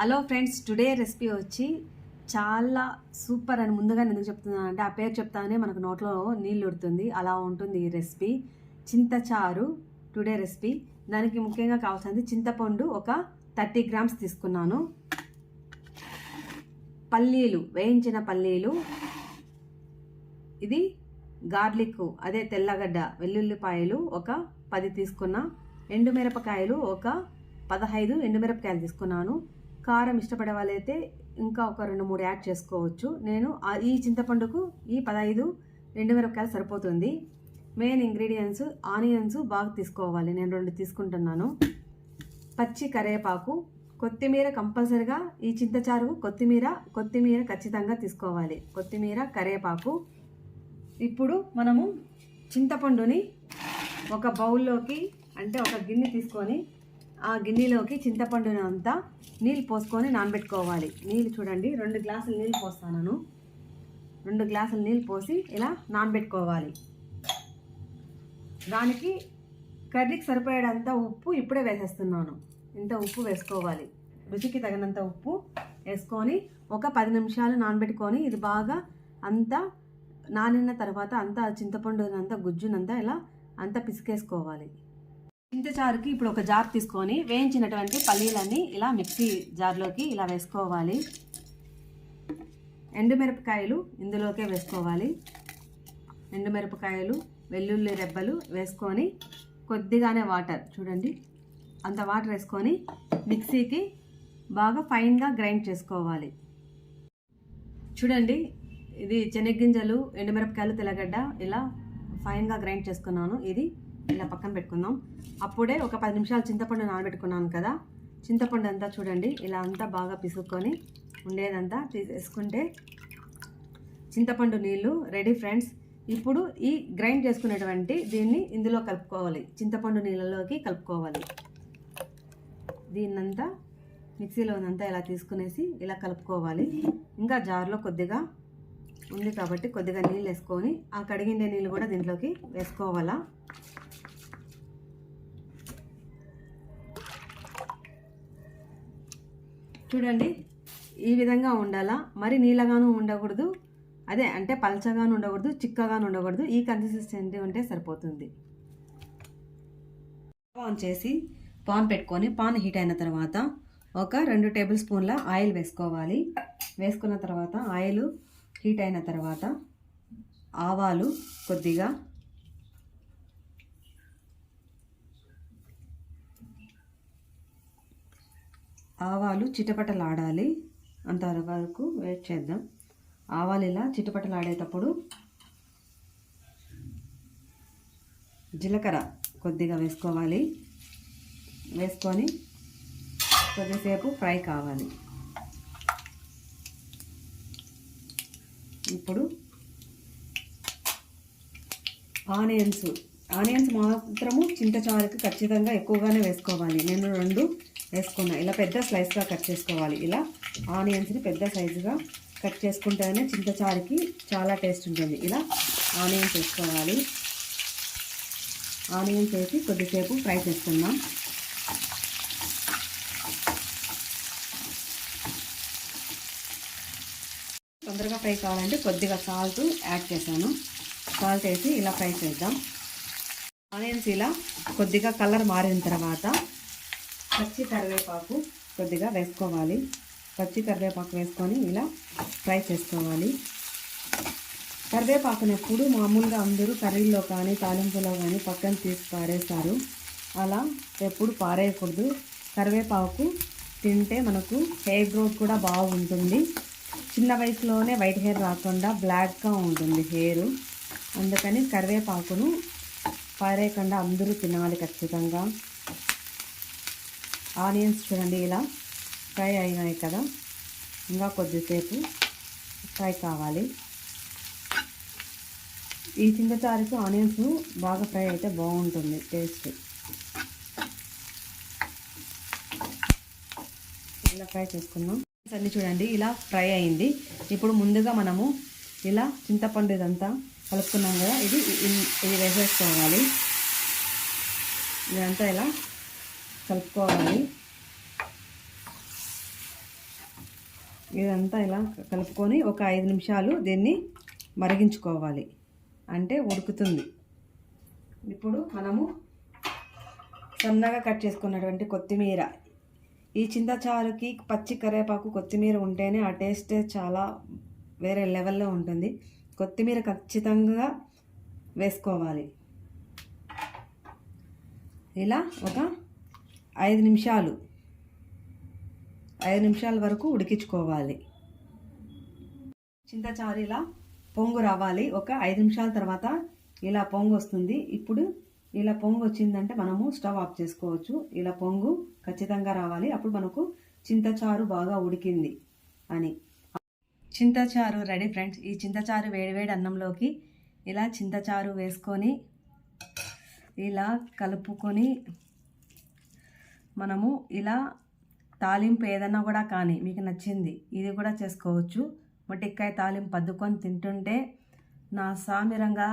Hello friends today recipe వచ్చి చాలా super అని ముందుగా నేను ఎందుకు చెప్తున్నాను అంటే ఆ పేరు చెప్తానే మనకు నోట్లో నీళ్ళు ఉడుతుంది. అలా ఉంటుంది ఈ రెసిపీ. చింతచారు today recipe. దానికి ముఖ్యంగా కావాల్సింది చింతపండు ఒక థర్టీ గ్రామ్స్ తీసుకున్నాను. పల్లీలు వేయించిన పల్లీలు. ఇది గార్లిక్ అదే తెల్లగడ్డ వెల్లుల్లిపాయలు ఒక పది తీసుకున్న. ఎండుమిరపకాయలు ఒక పదహైదు ఎండుమిరపకాయలు తీసుకున్నాను. కారం ఇష్టపడే వాళ్ళైతే ఇంకా ఒక రెండు మూడు యాడ్ చేసుకోవచ్చు. నేను ఈ చింతపండుకు ఈ పదహైదు రెండు మిరపకాయలు సరిపోతుంది. మెయిన్ ఇంగ్రీడియంట్స్ ఆనియన్స్ బాగా తీసుకోవాలి. నేను రెండు తీసుకుంటున్నాను. పచ్చి కరివేపాకు కొత్తిమీర కంపల్సరిగా ఈ చింతచారు కొత్తిమీర కొత్తిమీర ఖచ్చితంగా తీసుకోవాలి. కొత్తిమీర కరివేపాకు. ఇప్పుడు మనము చింతపండుని ఒక బౌల్లోకి అంటే ఒక గిన్నె తీసుకొని ఆ గిన్నెలోకి చింతపండుని అంతా నీళ్ళు పోసుకొని నానబెట్టుకోవాలి. నీళ్ళు చూడండి రెండు గ్లాసులు నీళ్ళు పోస్తాను రెండు గ్లాసులు నీళ్ళు పోసి ఇలా నానబెట్టుకోవాలి. దానికి కర్రీకి సరిపోయేటంత ఉప్పు ఇప్పుడే వేసేస్తున్నాను. ఇంత ఉప్పు వేసుకోవాలి. రుచికి తగినంత ఉప్పు వేసుకొని ఒక పది నిమిషాలు నానబెట్టుకొని ఇది బాగా అంతా నానిన తర్వాత అంతా చింతపండునంత గుజ్జునంతా ఇలా అంతా పిసికేసుకోవాలి. చింతచారుకి ఇప్పుడు ఒక జార్ తీసుకొని వేయించినటువంటి పల్లీలన్నీ ఇలా మిక్సీ జార్లోకి ఇలా వేసుకోవాలి. ఎండుమిరపకాయలు ఇందులోకే వేసుకోవాలి. ఎండుమిరపకాయలు వెల్లుల్లి రెబ్బలు వేసుకొని కొద్దిగానే వాటర్ చూడండి. అంత వాటర్ వేసుకొని మిక్సీకి బాగా ఫైన్గా గ్రైండ్ చేసుకోవాలి. చూడండి ఇది శనగ్గింజలు ఎండుమిరపకాయలు తెల్లగడ్డ ఇలా ఫైన్గా గ్రైండ్ చేసుకున్నాను. ఇది ఇలా పక్కన పెట్టుకుందాం. అప్పుడే ఒక పది నిమిషాలు చింతపండు నానబెట్టుకున్నాను కదా. చింతపండు అంతా చూడండి ఇలా అంతా బాగా పిసుక్కొని ఉండేదంతా తీసేసుకుంటే చింతపండు నీళ్ళు రెడీ ఫ్రెండ్స్. ఇప్పుడు ఈ గ్రైండ్ చేసుకునేటువంటి దీన్ని ఇందులో కలుపుకోవాలి. చింతపండు నీళ్ళలోకి కలుపుకోవాలి. దీన్నంతా మిక్సీలోనంతా ఇలా తీసుకునేసి ఇలా కలుపుకోవాలి. ఇంకా జార్లో కొద్దిగా ఉంది కాబట్టి కొద్దిగా నీళ్ళు వేసుకొని ఆ కడిగిండే నీళ్ళు కూడా దీంట్లోకి వేసుకోవాలా? చూడండి ఈ విధంగా ఉండాలా? మరి నీళ్ళగాను ఉండకూడదు. అదే అంటే పలచగాను ఉండకూడదు చిక్కగాను ఉండకూడదు. ఈ కన్సిస్టెన్సీ ఉంటే సరిపోతుంది. ఆన్ చేసి పాన్ పెట్టుకొని పాన్ హీట్ అయిన తర్వాత ఒక రెండు టేబుల్ స్పూన్ల ఆయిల్ వేసుకోవాలి. వేసుకున్న తర్వాత ఆయిల్ హీట్ అయిన తర్వాత ఆవాలు కొద్దిగా ఆవాలు చిటపటలాడాలి. అంతవరకు వెయిట్ చేద్దాం. ఆవాలు ఇలా చిటపటలాడేటప్పుడు జీలకర్ర కొద్దిగా వేసుకోవాలి. వేసుకొని కొద్దిసేపు ఫ్రై కావాలి. ఇప్పుడు ఆనియన్స్. ఆనియన్స్ మాత్రము చింతచారుకి ఖచ్చితంగా ఎక్కువగానే వేసుకోవాలి. నేను రెండు వేసుకున్నా. ఇలా పెద్ద స్లైస్గా కట్ చేసుకోవాలి. ఇలా ఆనియన్స్ని పెద్ద సైజుగా కట్ చేసుకుంటేనే చింతచారుకి చాలా టేస్ట్ ఉంటుంది. ఇలా ఆనియన్స్ వేసుకోవాలి. ఆనియన్స్ వేసి కొద్దిసేపు ఫ్రై చేసుకుందాం. తొందరగా ఫ్రై కావాలంటే కొద్దిగా సాల్ట్ యాడ్ చేశాను. సాల్ట్ వేసి ఇలా ఫ్రై చేద్దాం. ఆనియన్స్ ఇలా కొద్దిగా కలర్ మారిన తర్వాత పచ్చి కరివేపాకు కొద్దిగా వేసుకోవాలి. పచ్చి కరివేపాకు వేసుకొని ఇలా ఫ్రై చేసుకోవాలి. కరివేపాకుని ఎప్పుడు మామూలుగా అందరూ కర్రీలో కానీ తాలింపులో కానీ పక్కన తీసి పారేస్తారు. అలా ఎప్పుడు పారేయకూడదు. కరివేపాకు తింటే మనకు హెయిర్ గ్రోత్ కూడా బాగుంటుంది. చిన్న వయసులోనే వైట్ హెయిర్ రాకుండా బ్లాక్గా ఉంటుంది హెయిర్. అందుకని కరివేపాకును పారేయకుండా అందరూ తినాలి ఖచ్చితంగా. ఆనియన్స్ చూడండి ఇలా ఫ్రై అయినాయి కదా. ఇంకా కొద్దిసేపు ఫ్రై కావాలి. ఈ చింతచారుకి ఆనియన్స్ బాగా ఫ్రై అయితే బాగుంటుంది టేస్ట్. ఇలా ఫ్రై చేసుకుందాం. అన్ని చూడండి ఇలా ఫ్రై అయింది. ఇప్పుడు ముందుగా మనము ఇలా చింతపండు ఇదంతా కలుపుకున్నాం కదా ఇది ఇది వేసేసుకోవాలి. ఇదంతా ఇలా కలుపుకోవాలి. ఇదంతా ఇలా కలుపుకొని ఒక ఐదు నిమిషాలు దీన్ని మరిగించుకోవాలి. అంటే ఉడుకుతుంది. ఇప్పుడు మనము సన్నగా కట్ చేసుకున్నటువంటి కొత్తిమీర. ఈ చింతచారుకి పచ్చి కరివేపాకు కొత్తిమీర ఉంటేనే ఆ టేస్ట్ చాలా వేరే లెవెల్లో ఉంటుంది. కొత్తిమీర ఖచ్చితంగా వేసుకోవాలి. ఇలా ఒక ఐదు నిమిషాలు. ఐదు నిమిషాల వరకు ఉడికించుకోవాలి. చింతచారు ఇలా పొంగు రావాలి. ఒక ఐదు నిమిషాల తర్వాత ఇలా పొంగు వస్తుంది. ఇప్పుడు ఇలా పొంగు వచ్చిందంటే మనము స్టవ్ ఆఫ్ చేసుకోవచ్చు. ఇలా పొంగు ఖచ్చితంగా రావాలి. అప్పుడు మనకు చింతచారు బాగా ఉడికింది అని. చింతచారు రెడీ ఫ్రెండ్స్. ఈ చింతచారు వేడివేడి అన్నంలోకి ఇలా చింతచారు వేసుకొని ఇలా కలుపుకొని మనము ఇలా తాలింపు ఏదన్నా కూడా కానీ మీకు నచ్చింది ఇది కూడా చేసుకోవచ్చు. మొట్టికాయ తాలింపు అద్దుకొని తింటుంటే నా సామిరంగా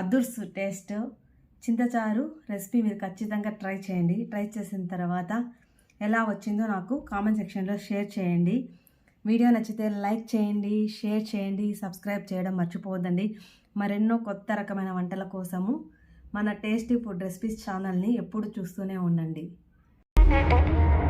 అదుర్స్ టేస్ట్. చింతచారు రెసిపీ మీరు ఖచ్చితంగా ట్రై చేయండి. ట్రై చేసిన తర్వాత ఎలా వచ్చిందో నాకు కామెంట్ సెక్షన్లో షేర్ చేయండి. వీడియో నచ్చితే లైక్ చేయండి షేర్ చేయండి సబ్స్క్రైబ్ చేయడం మర్చిపోవద్దండి. మరెన్నో కొత్త రకమైన వంటల కోసము మన టేస్టీ ఫుడ్ రెసిపీస్ ఛానల్ని ఎప్పుడు చూస్తూనే ఉండండి. Thank you.